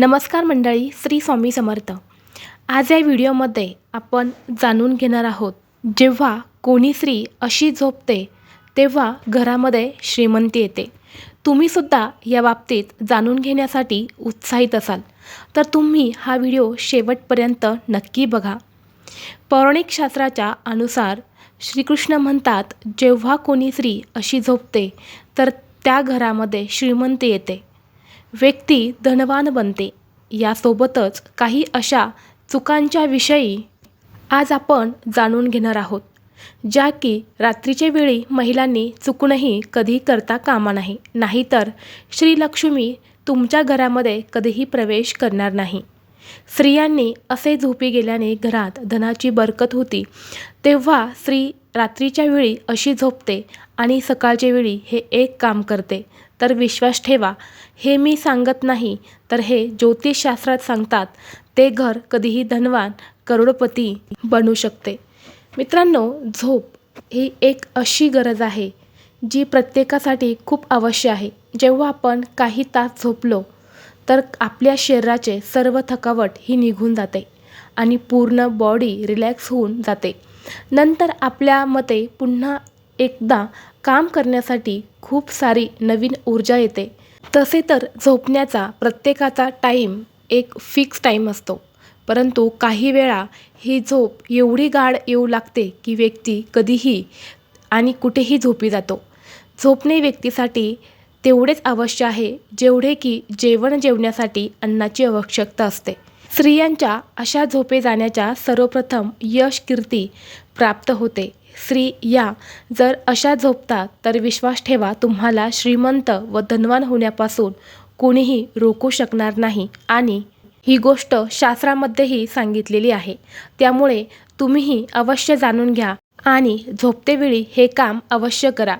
नमस्कार मंडळी श्री स्वामी समर्थ. आज या व्हिडिओमध्ये आपण जाणून घेणार आहोत जेव्हा कोणी स्त्री अशी झोपते तेव्हा घरामध्ये श्रीमंती येते. तुम्हीसुद्धा या बाबतीत जाणून घेण्यासाठी उत्साहित असाल. तर तुम्ही हा व्हिडिओ शेवटपर्यंत नक्की बघा. पौराणिक शास्त्राच्या अनुसार श्रीकृष्ण म्हणतात जेव्हा कोणी स्त्री अशी झोपते तर त्या घरामध्ये श्रीमंती येते. व्यक्ती धनवान बनते. यासोबतच काही अशा चुकांच्या विषयी आज आपण जाणून घेणार आहोत ज्या की रात्रीच्या वेळी महिलांनी चुकूनही कधी करता कामा नाही. नाहीतर श्रीलक्ष्मी तुमच्या घरामध्ये कधीही प्रवेश करणार नाही. स्त्रियांनी असे झोपी गेल्याने घरात धनाची बरकत होती. तेव्हा स्त्री रात्रीच्या वेळी अशी झोपते आणि सकाळच्या वेळी हे एक काम करते. तर विश्वास ठेवा. हे मी सांगत नाही तर हे ज्योतिषशास्त्रात सांगतात ते घर कधीही धनवान करोडपती बनू शकते. मित्रांनो झोप ही एक अशी गरज आहे जी प्रत्येकासाठी खूप अवश्य आहे. जेव्हा आपण काही तास झोपलो तर आपल्या शरीराचे सर्व थकावट ही निघून जाते आणि पूर्ण बॉडी रिलॅक्स होऊन जाते. नंतर आपल्या मते पुन्हा एकदा काम करण्यासाठी खूप सारी नवीन ऊर्जा येते. तसे तर झोपण्याचा प्रत्येकाचा टाईम एक फिक्स टाईम असतो. परंतु काही वेळा ही झोप एवढी गाढ येऊ लागते की व्यक्ती कधीही आणि कुठेही झोपी जातो. झोपणे व्यक्तीसाठी तेवढेच अवश्य आहे जेवढे की जेवण जेवण्यासाठी अन्नाची आवश्यकता असते. स्त्रियांच्या अशा झोपे जाण्याच्या सर्वप्रथम यश कीर्ती प्राप्त होते. स्त्री या. जर अशा झोपतात तर विश्वास ठेवा तुम्हाला श्रीमंत व धनवान होण्यापासून कोणीही रोखू शकणार नाही. आणि ही गोष्ट शास्त्रामध्येही सांगितलेली आहे. त्यामुळे तुम्हीही अवश्य जाणून घ्या आणि झोपतेवेळी हे काम अवश्य करा.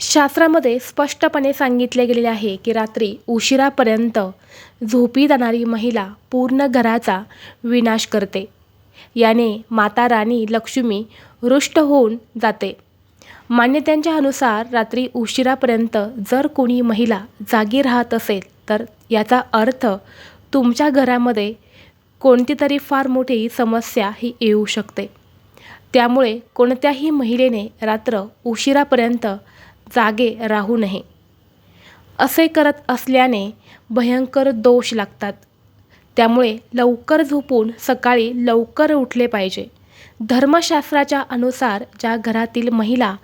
शास्त्रामध्ये स्पष्टपणे सांगितले गेलेले आहे की रात्री उशिरापर्यंत झोपी जाणारी महिला पूर्ण घराचा विनाश करते. याने माता राणी लक्ष्मी रुष्ट होऊन जाते. मान्यतांच्या अनुसार रात्री उशिरापर्यंत जर कोणी महिला जागी राहत असेल तर याचा अर्थ तुमच्या घरामध्ये कोणती तरी फार मोठी समस्या ही येऊ शकते. त्यामुळे कोणत्याही महिलेने रात्र उशिरापर्यंत जागे राहू नये. असे करत असल्याने भयंकर दोष लागतात. त्यामुळे लवकर झोपून सकाळी लवकर उठले पाहिजे. धर्मशास्त्राच्या अनुसार ज्या घरातील महिला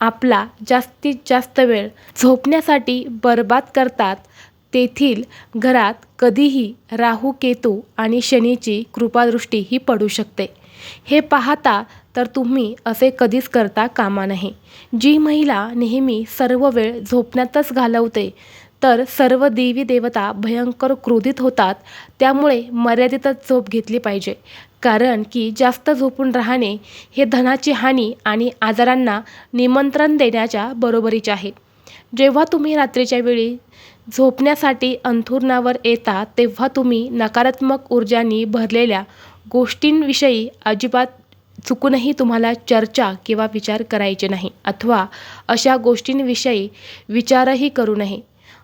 आपला जास्तीत जास्त वेळ झोपण्यासाठी बर्बाद करतात तेथील घरात कधीही राहू केतू आणि शनीची कृपादृष्टी ही पडू शकते. हे पाहता तर तुम्ही असे कधीच करता कामा नये. जी महिला नेहमी सर्व वेळ झोपण्यातच घालवते तर सर्व देवी देवता भयंकर क्रोधित होतात. त्यामुळे मर्यादितच झोप घेतली पाहिजे. कारण की जास्त झोपून राहणे हे धनाची हानी आणि आजारांना निमंत्रण देण्याच्या बरोबरीचे आहे. जेव्हा तुम्ही रात्रीच्या वेळी झोपण्यासाठी अंथुरणावर येता तेव्हा तुम्ही नकारात्मक ऊर्जांनी भरलेल्या गोष्टींविषयी अजिबात चुकूनही तुम्हाला चर्चा किंवा विचार करायचे नाही अथवा अशा गोष्टींविषयी विचारही करू नये.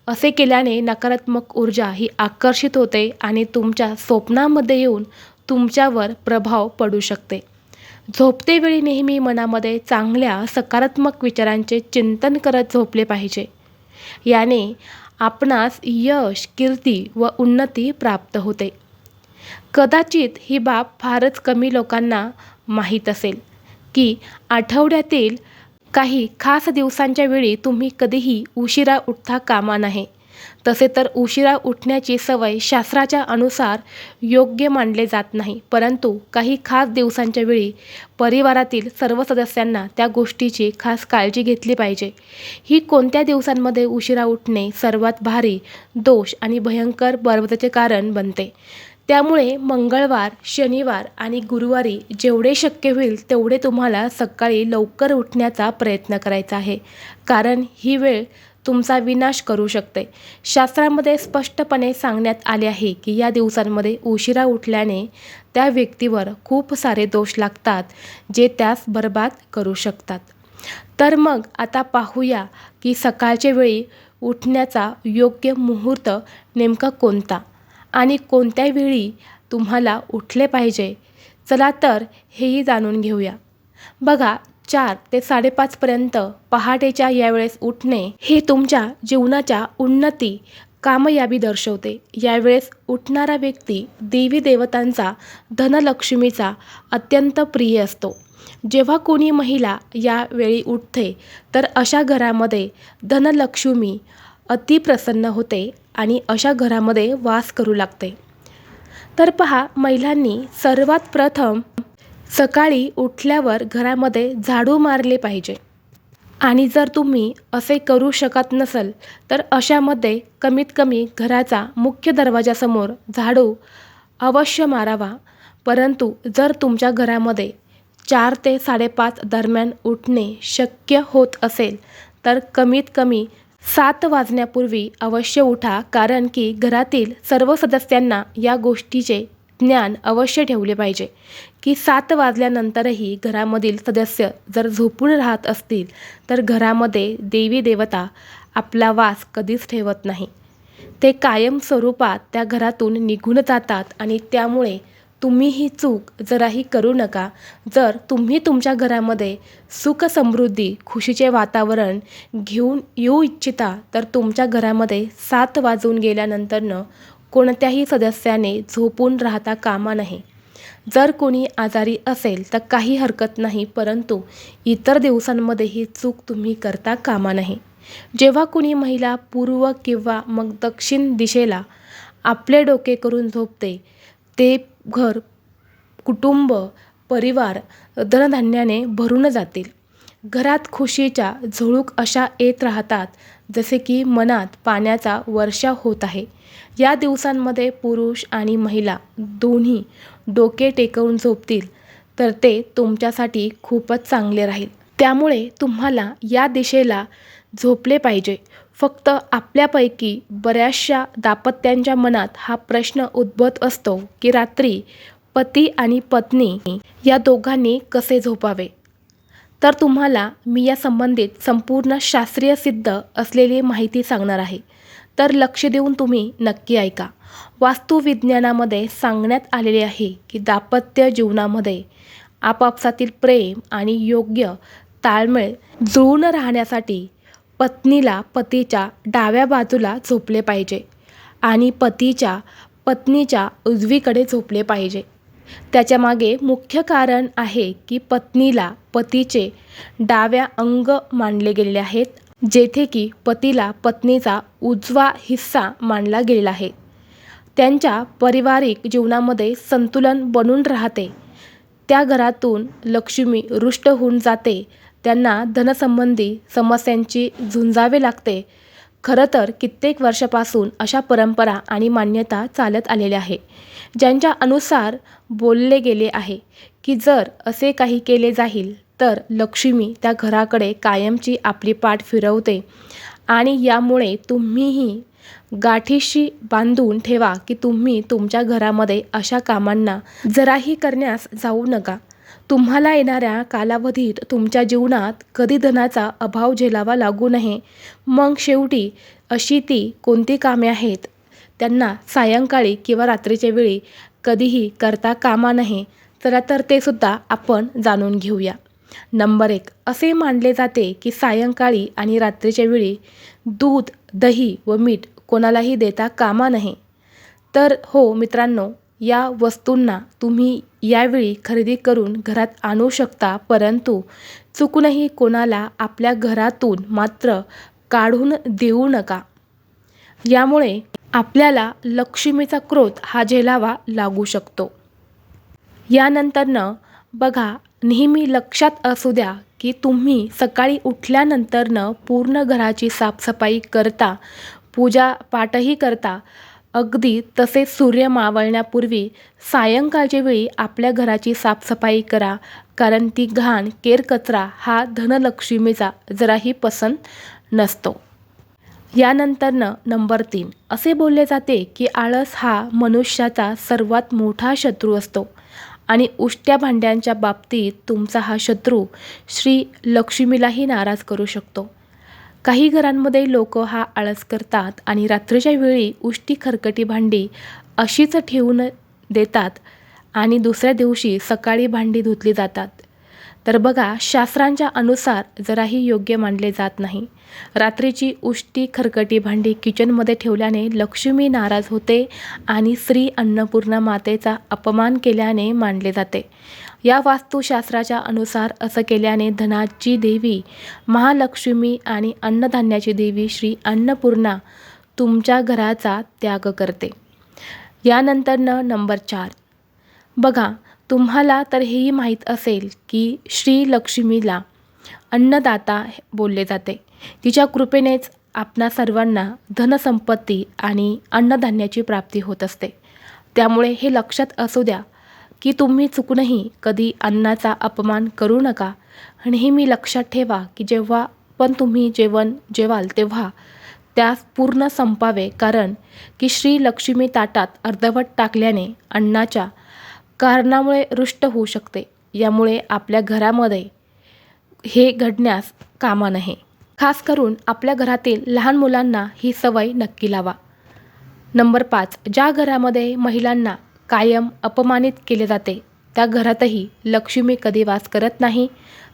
असे केल्याने नकारात्मक ऊर्जा ही आकर्षित होते आणि तुमच्या स्वप्नामध्ये येऊन तुमच्यावर प्रभाव पडू शकते. झोपतेवेळी नेहमी मनामध्ये चांगल्या सकारात्मक विचारांचे चिंतन करत झोपले पाहिजे. याने आपणास यश कीर्ती व उन्नती प्राप्त होते. कदाचित ही बाब फारच कमी लोकांना माहीत असेल की आठवड्यातील काही खास दिवसांच्या वेळी तुम्ही कधीही उशिरा उठता कामा नाही तसे तर उशिरा उठण्याची सवय शास्त्राच्या अनुसार योग्य मानले जात नाही परंतु काही खास दिवसांच्या वेळी परिवारातील सर्व सदस्यांना त्या गोष्टीची खास काळजी घेतली पाहिजे. ही कोणत्या दिवसांमध्ये उशिरा उठणे सर्वात भारी दोष आणि भयंकर बर्बतेचे कारण बनते? त्यामुळे मंगळवार शनिवार आणि गुरुवारी जेवढे शक्य होईल तेवढे तुम्हाला सकाळी लवकर उठण्याचा प्रयत्न करायचा आहे. कारण ही वेळ तुमचा विनाश करू शकते. शास्त्रामध्ये स्पष्टपणे सांगण्यात आले आहे की या दिवसांमध्ये उशिरा उठल्याने त्या व्यक्तीवर खूप सारे दोष लागतात जे त्यास बर्बाद करू शकतात. तर मग आता पाहूया की सकाळच्या वेळी उठण्याचा योग्य मुहूर्त नेमका कोणता? आणि कोणत्या वेळी तुम्हाला उठले पाहिजे? चला तर हेही जाणून घेऊया. बघा चार ते साडेपाचपर्यंत पहाटेच्या यावेळेस उठणे हे तुमच्या जीवनाच्या उन्नती कामयाबी दर्शवते. यावेळेस उठणारा व्यक्ती देवी देवतांचा धनलक्ष्मीचा अत्यंत प्रिय असतो. जेव्हा कोणी महिला या वेळी उठते तर अशा घरामध्ये धनलक्ष्मी अतिप्रसन्न होते आणि अशा घरामध्ये वास करू लागते. तर पहा महिलांनी सर्वात प्रथम सकाळी उठल्यावर घरामध्ये झाडू मारले पाहिजे. आणि जर तुम्ही असे करू शकत नसल तर अशामध्ये कमीत कमी घराचा मुख्य दरवाजासमोर झाडू अवश्य मारावा. परंतु जर तुमच्या घरामध्ये चार ते साडेपाच दरम्यान उठणे शक्य होत असेल तर कमीत कमी सात वाजण्यापूर्वी अवश्य उठा कारण की घरातील सर्व सदस्यांना या गोष्टीचे ज्ञान अवश्य ठेवले पाहिजे. की सात वाजल्यानंतरही घरामधील सदस्य जर झोपून राहत असतील तर घरामध्ये देवी देवता आपला वास कधीच ठेवत नाही. ते कायम स्वरूपात त्या घरातून निघून जातात आणि त्यामुळे तुम्ही ही चूक जराही करू नका. जर तुम्ही तुमच्या घरामध्ये सुख समृद्धी खुशीचे वातावरण घेऊन येऊ इच्छिता तर तुमच्या घरामध्ये सात वाजून गेल्यानंतरनं कोणत्याही सदस्याने झोपून राहता कामा नाही जर कोणी आजारी असेल तर काही हरकत नाही परंतु इतर दिवसांमध्ये ही चूक तुम्ही करता कामा नाही जेव्हा कोणी महिला पूर्व किंवा मग दक्षिण दिशेला आपले डोके करून झोपते ते घर कुटुंब परिवार धनधान्याने भरून जातील. घरात खुशीच्या झुळूक अशा येत राहतात जसे की मनात पाण्याचा वर्षा होत आहे. या दिवसांमध्ये पुरुष आणि महिला दोन्ही डोके टेकवून झोपतील तर ते तुमच्यासाठी खूपच चांगले राहील. त्यामुळे तुम्हाला या दिशेला झोपले पाहिजे. फक्त आपल्यापैकी बऱ्याचशा दाम्पत्यांच्या मनात हा प्रश्न उद्भवत असतो की रात्री पती आणि पत्नी या दोघांनी कसे झोपावे? तर तुम्हाला मी या संबंधित संपूर्ण शास्त्रीय सिद्ध असलेली माहिती सांगणार आहे. तर लक्ष देऊन तुम्ही नक्की ऐका. वास्तुविज्ञानामध्ये सांगण्यात आलेले आहे की दाम्पत्य जीवनामध्ये आपापसातील प्रेम आणि योग्य ताळमेळ जुळून राहण्यासाठी पत्नीला पतीच्या डाव्या बाजूला झोपले पाहिजे आणि पतीच्या पत्नीच्या उजवीकडे झोपले पाहिजे. त्याच्यामागे मुख्य कारण आहे की पत्नीला पतीचे डाव्या अंग मानले गेलेले आहेत जेथे की पतीला पत्नीचा उजवा हिस्सा मानला गेलेला आहे. त्यांच्या पारिवारिक जीवनामध्ये संतुलन बनून राहते. त्या घरातून लक्ष्मी रुष्ट होऊन जाते त्यांना धनसंबंधी समस्यांची झुंजावे लागते. खरं तर कित्येक वर्षापासून अशा परंपरा आणि मान्यता चालत आलेल्या आहे. ज्यांच्या अनुसार बोलले गेले आहे की जर असे काही केले जाईल तर लक्ष्मी त्या घराकडे कायमची आपली पाठ फिरवते आणि यामुळे तुम्हीही गाठीशी बांधून ठेवा की तुम्ही तुमच्या घरामध्ये अशा कामांना जराही करण्यास जाऊ नका. तुम्हाला येणाऱ्या कालावधीत तुमच्या जीवनात कधी धनाचा अभाव झेलावा लागू नये. मग शेवटी अशी ती कोणती कामे आहेत? त्यांना सायंकाळी किंवा रात्रीच्या वेळी कधीही करता कामा नये. चला तर ते सुद्धा आपण जाणून घेऊया. नंबर एक. असे मानले जाते की सायंकाळी आणि रात्रीच्या वेळी दूध दही व मीठ कोणालाही देता कामा नये. तर हो मित्रांनो या वस्तूंना तुम्ही यावेळी खरेदी करून घरात आणू शकता परंतु चुकूनही कोणाला आपल्या घरातून मात्र काढून देऊ नका. यामुळे आपल्याला लक्ष्मीचा क्रोध हा झेलावा लागू शकतो. यानंतरनं बघा नेहमी लक्षात असू द्या की तुम्ही सकाळी उठल्यानंतरनं पूर्ण घराची साफसफाई करता पूजा पाठही करता अगदी तसेच सूर्य मावळण्यापूर्वी सायंकाळच्या वेळी आपल्या घराची साफसफाई करा कारण ती घाण केरकचरा हा धनलक्ष्मीचा जराही पसंत नसतो. यानंतरनं नंबर तीन. असे बोलले जाते की आळस हा मनुष्याचा सर्वात मोठा शत्रू असतो आणि उष्ट्या भांड्यांच्या बाबतीत तुमचा हा शत्रू श्री लक्ष्मीलाही नाराज करू शकतो. काही घरांमध्ये लोक हा आळस करतात आणि रात्रीच्या वेळी उष्टी खरकटी भांडी अशीच ठेवून देतात आणि दुसऱ्या दिवशी सकाळी भांडी धुतली जातात. तर बघा शास्त्रांच्या अनुसार जराही योग्य मानले जात नाही. रात्रीची उष्टी खरकटी भांडी किचनमध्ये ठेवल्याने लक्ष्मी नाराज होते आणि श्री अन्नपूर्णा मातेचा अपमान केल्याने मानले जाते. या वास्तुशास्त्राच्या अनुसार असं केल्याने धनाची देवी महालक्ष्मी आणि अन्नधान्याची देवी श्री अन्नपूर्णा तुमच्या घराचा त्याग करते. यानंतरनं नंबर चार. बघा तुम्हाला तर हेही माहीत असेल की श्री लक्ष्मीला अन्नदाता बोलले जाते. तिच्या कृपेनेच आपणा सर्वांना धनसंपत्ती आणि अन्नधान्याची प्राप्ती होत असते. त्यामुळे हे लक्षात असू द्या की तुम्ही चुकूनही कधी अन्नाचा अपमान करू नका. नेहमी लक्षात ठेवा की जेव्हा पण तुम्ही जेवण जेवाल तेव्हा त्यास पूर्ण संपावे. कारण की श्री लक्ष्मी ताटात अर्धवट टाकल्याने अन्नाच्या कारणामुळे रुष्ट होऊ शकते. यामुळे आपल्या घरामध्ये हे घडण्यास कामा नये. खास करून आपल्या घरातील लहान मुलांना ही सवय नक्की लावा. नंबर पाच. ज्या घरामध्ये महिलांना कायम अपमानित केले जाते. त्या घरातही लक्ष्मी कधी वास करत नाही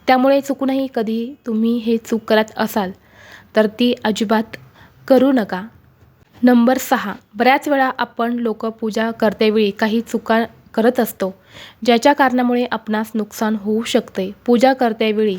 त्यामुळे चुकूनही कधी तुम्ही हे चूक करत असाल तर ती अजिबात करू नका. नंबर सहा. बऱ्याच वेळा आपण लोक पूजा करतेवेळी काही चुका करत असतो ज्याच्या कारणामुळे आपणास नुकसान होऊ शकते. पूजा करतेवेळी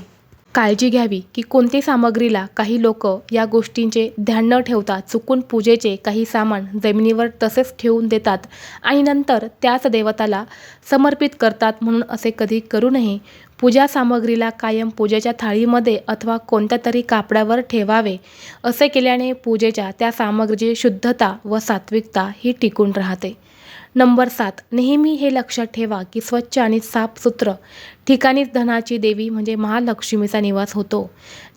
काळजी घ्यावी की कोणती सामग्रीला काही लोक या गोष्टींचे ध्यान न ठेवता चुकून पूजेचे काही सामान जमिनीवर तसेच ठेवून देतात आणि नंतर त्याच देवताला समर्पित करतात म्हणून असे कधी करू नये. पूजा सामग्रीला कायम पूजेच्या थाळीमध्ये अथवा कोणत्या तरी कापडावर ठेवावे. असे केल्याने पूजेच्या त्या सामग्रीची शुद्धता व सात्विकता ही टिकून राहते. नंबर सात. नेहमी हे लक्षात ठेवा की स्वच्छ आणि साफसुथरं ठिकाणीच धनाची देवी म्हणजे महालक्ष्मीचा निवास होतो.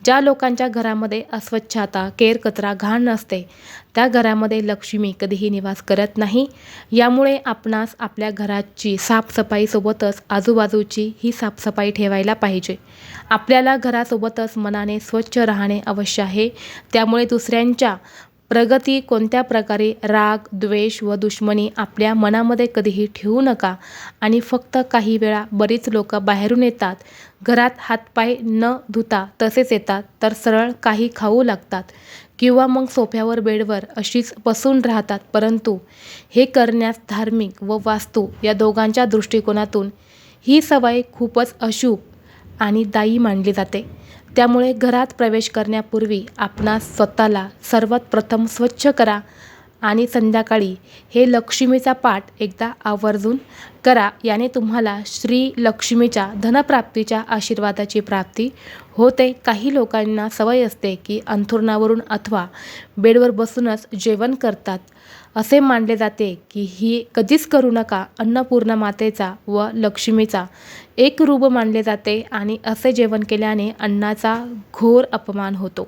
ज्या लोकांच्या घरामध्ये अस्वच्छता केर कचरा घाण नसते त्या घरामध्ये लक्ष्मी कधीही निवास करत नाही. यामुळे आपणास आपल्या घराची साफसफाईसोबतच आजूबाजूची ही साफसफाई ठेवायला पाहिजे. आपल्याला घरासोबतच मनाने स्वच्छ राहणे अवश्य आहे. त्यामुळे दुसऱ्यांच्या प्रगती कोणत्या प्रकारे राग द्वेष व दुश्मनी आपल्या मनामध्ये कधीही ठेवू नका आणि फक्त काही वेळा बरीच लोक बाहेरून येतात. घरात हातपाय न धुता तसेच येतात तर सरळ काही खाऊ लागतात किंवा मग सोफ्यावर बेडवर अशीच बसून राहतात. परंतु हे करण्यास धार्मिक व वास्तू या दोघांच्या दृष्टिकोनातून ही सवय खूपच अशुभ आणि दायी मानली जाते. त्यामुळे घरात प्रवेश करण्यापूर्वी आपणास स्वतःला सर्वात प्रथम स्वच्छ करा. आणि संध्याकाळी हे लक्ष्मीचा पाठ एकदा आवर्जून करा. याने तुम्हाला श्री लक्ष्मीच्या धनप्राप्तीच्या आशीर्वादाची प्राप्ती होते. काही लोकांना सवय असते की अंथरुणावरून अथवा बेडवर बसूनच जेवण करतात. असे मानले जाते की ही कधीच करू नका. अन्नपूर्णा मातेचा व लक्ष्मीचा एक रूप मानले जाते आणि असे जेवण केल्याने अन्नाचा घोर अपमान होतो.